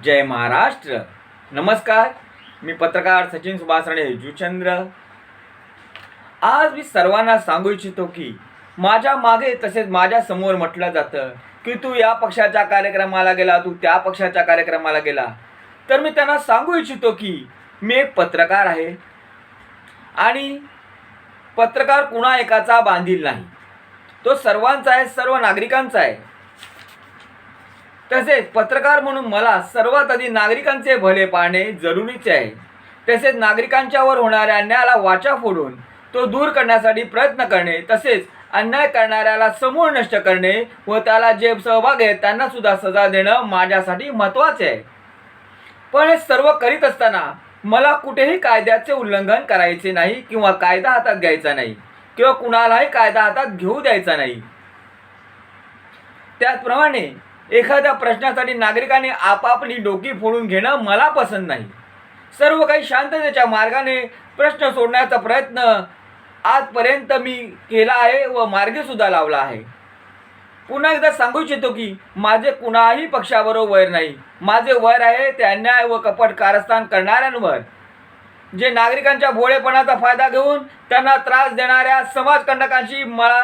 जय महाराष्ट्र. नमस्कार मी पत्रकार सचिन सुभाष राणे जुचंद्र. आज मी सर्वांना सांगू इच्छितो की माझ्या मागे तसेच माझ्यासमोर म्हटलं जातं की तू या पक्षाच्या कार्यक्रमाला गेला तू त्या पक्षाच्या कार्यक्रमाला गेला. तर मी त्यांना सांगू इच्छितो की मी एक पत्रकार आहे. आणि पत्रकार कुणा एकाचा बांधील नाही. तो सर्वांचा आहे सर्व नागरिकांचा आहे. तसेच पत्रकार म्हणून मला सर्वात आधी नागरिकांचे भले पाहणे जरुरीचे आहे. तसेच नागरिकांच्यावर होणाऱ्या अन्यायाला वाचा फोडून तो दूर करण्यासाठी प्रयत्न करणे तसेच अन्याय करणाऱ्याला समूळ नष्ट करणे व त्याला जे सहभाग आहेत त्यांना सुद्धा सजा देणं माझ्यासाठी महत्त्वाचे आहे. पण हे सर्व करीत असताना मला कुठेही कायद्याचे उल्लंघन करायचे नाही किंवा कायदा हातात घ्यायचा नाही किंवा कुणालाही कायदा हातात घेऊ द्यायचा नाही. त्याचप्रमाणे एखाद्या प्रश्नासाठी नागरिकाने आपापली डोकी फोडून घेणं मला पसंत नाही. सर्व काही शांततेच्या मार्गाने प्रश्न सोडण्याचा प्रयत्न आजपर्यंत मी केला आहे व मार्गीसुद्धा लावला आहे. पुन्हा एकदा सांगू इच्छितो की माझे कुणाही पक्षाबरोबर वैर नाही. माझे वैर आहे ते अन्याय व कपट कारस्थान करणाऱ्यांवर. जे नागरिकांच्या भोळेपणाचा फायदा घेऊन त्यांना त्रास देणाऱ्या समाजकंडकांशी मला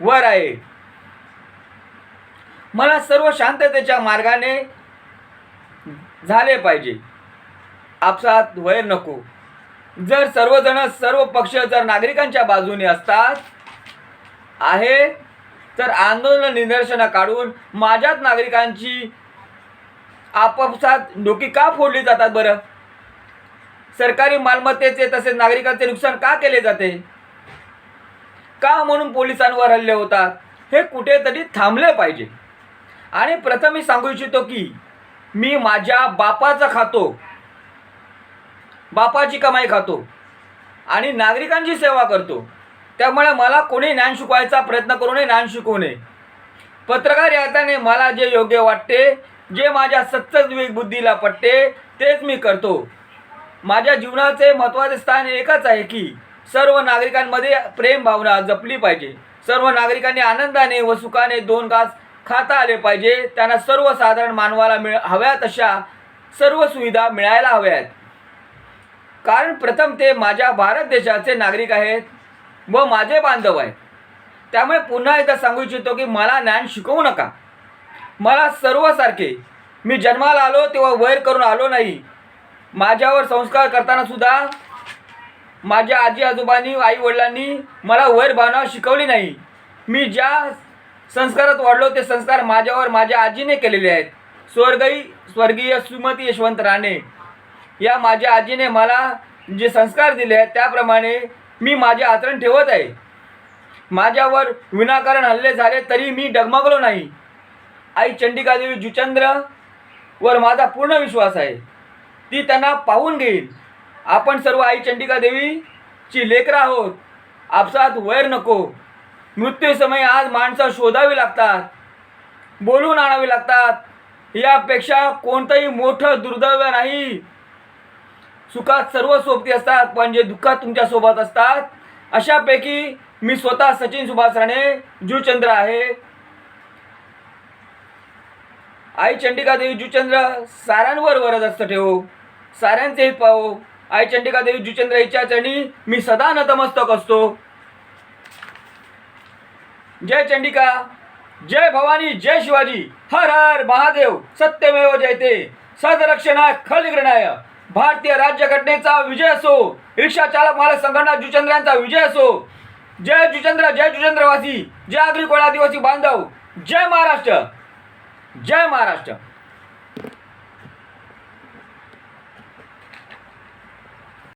वर आहे. मला सर्व शांततेच्या मार्गाने झाले पाहिजे. आपसात वैर नको. जर सर्वजण सर्व पक्ष जर नागरिकांच्या बाजूने असतात आहे तर आंदोलन निदर्शनं काढून माझ्याच नागरिकांची आपापसात डोकी का फोडली जातात बरं? सरकारी मालमत्तेचे तसेच नागरिकांचे नुकसान का केले जाते? का म्हणून पोलिसांवर हल्ले होतात? हे कुठेतरी थांबले पाहिजे. आणि प्रथम मी सांगू इच्छितो की मी माझ्या बापाचं खातो. बापाची कमाई खातो. आणि नागरिकांची सेवा करतो. त्यामुळे मला कोणी ज्ञान शिकवायचा प्रयत्न करू नये ज्ञान शिकवू नये. पत्रकार याताने मला जे योग्य वाटते जे माझ्या सत्सद बुद्धीला पटते तेच मी करतो. माझ्या जीवनाचे महत्त्वाचे स्थान एकच आहे की सर्व नागरिकांमध्ये प्रेम भावना जपली पाहिजे. सर्व नागरिकांनी आनंदाने व सुखाने दोन घास खाता आले पाहिजे. त्यांना सर्वसाधारण मानवाला मिळ हव्या तशा सर्व सुविधा मिळायला हव्यात कारण प्रथम ते माझ्या भारत देशाचे नागरिक आहेत व माझे बांधव आहेत. त्यामुळे पुन्हा एकदा सांगू इच्छितो की मला ज्ञान शिकवू नका. मला सर्वसारखे मी जन्माला आलो तेव्हा वैर करून आलो नाही. माझ्यावर संस्कार करताना सुद्धा माझ्या आजी आजोबांनी आई वडिलांनी मला वैर भावना शिकवली नाही. मी ज्या संस्कारात वाढलो ते संस्कार माझ्यावर माझ्या आजीने केलेले आहेत. स्वर्गई स्वर्गीय सुमती यशवंत राणे या माझ्या आजीने मला जे संस्कार दिले आहेत त्याप्रमाणे मी माझे आचरण ठेवत आहे. माझ्यावर विनाकारण हल्ले झाले तरी मी डगमगलो नाही. आई चंडिकादेवी जुचंद्र वर माझा पूर्ण विश्वास आहे. ती त्यांना पाहून घेईल. आपण सर्व आई चंडिकादेवीची लेकरं आहोत. आपसात वैर नको. मृत्यूसमयी आज माणसं शोधावी लागतात बोलून आणावी लागतात. यापेक्षा कोणतंही मोठं दुर्दैव नाही. सुखात सर्व सोबती असतात पण जे दुःखात तुमच्यासोबत असतात अशापैकी मी स्वतः सचिन सुभाष राणे जुचंद्र आहे. आई चंडिका देवी जुचंद्र साऱ्यांवर वरद असतं ठेवो साऱ्यांचे पाहो. आई चंडिका देवी जुचंद्र हिच्या चरणी मी सदा नतमस्तक असतो. जय चंडिका जय भवानी जय शिवाजी हर हर महादेव सत्यमेव जयते. सदरक्षणा खलग्रणाय भारतीय राज्यघटनेचा विजय असो रिक्षा चालक मालक संघटना जुचंद्रांचा विजय असो. जय जुचंद्र जय जुचंद्रवासी जय आगरी कोळा आदिवासी बांधव. जय महाराष्ट्र. जय महाराष्ट्र.